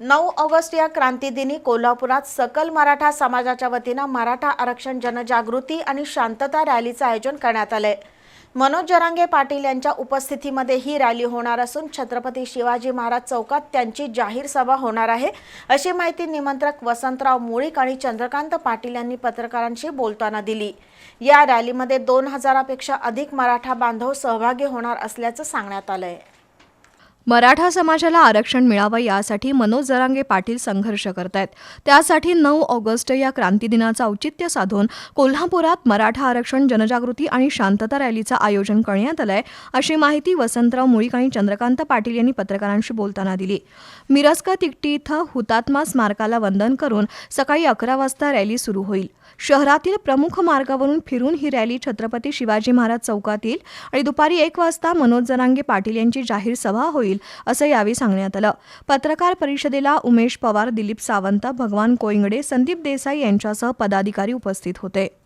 नऊ ऑगस्ट या क्रांतीदिनी कोल्हापुरात सकल मराठा समाजाच्या वतीनं मराठा आरक्षण जनजागृती आणि शांतता रॅलीचं आयोजन करण्यात आलंय. मनोज जरांगे पाटील यांच्या उपस्थितीमध्ये ही रॅली होणार असून छत्रपती शिवाजी महाराज चौकात त्यांची जाहीर सभा होणार आहे. अशी माहिती निमंत्रक वसंतराव मुळीक आणि चंद्रकांत पाटील यांनी पत्रकारांशी बोलताना दिली. या रॅलीमध्ये दोन हजारापेक्षा अधिक मराठा बांधव सहभागी होणार असल्याचं सांगण्यात आलंय. मराठा समाजाला आरक्षण मिळावं यासाठी मनोज जरांगे पाटील संघर्ष करत आहेत त्यासाठी नऊ ऑगस्ट या क्रांतीदिनाचं औचित्य साधून कोल्हापुरात मराठा आरक्षण जनजागृती आणि शांतता रॅलीचं आयोजन करण्यात आलंय अशी माहिती वसंतराव मुळीक आणि चंद्रकांत पाटील यांनी पत्रकारांशी बोलताना दिली. मिरस्क तिकटी इथं हुतात्मा स्मारकाला वंदन करून सकाळी अकरा वाजता रॅली सुरू होईल. शहरातील प्रमुख मार्गावरून फिरून ही रॅली छत्रपती शिवाजी महाराज चौकात येईल आणि दुपारी एक वाजता मनोज जरांगे पाटील यांची जाहीर सभा होईल. असं यावेळी सांगण्यात आलं. पत्रकार परिषदेला उमेश पवार दिलीप सावंत भगवान कोयंगडे संदीप देसाई यांच्यासह पदाधिकारी उपस्थित होते.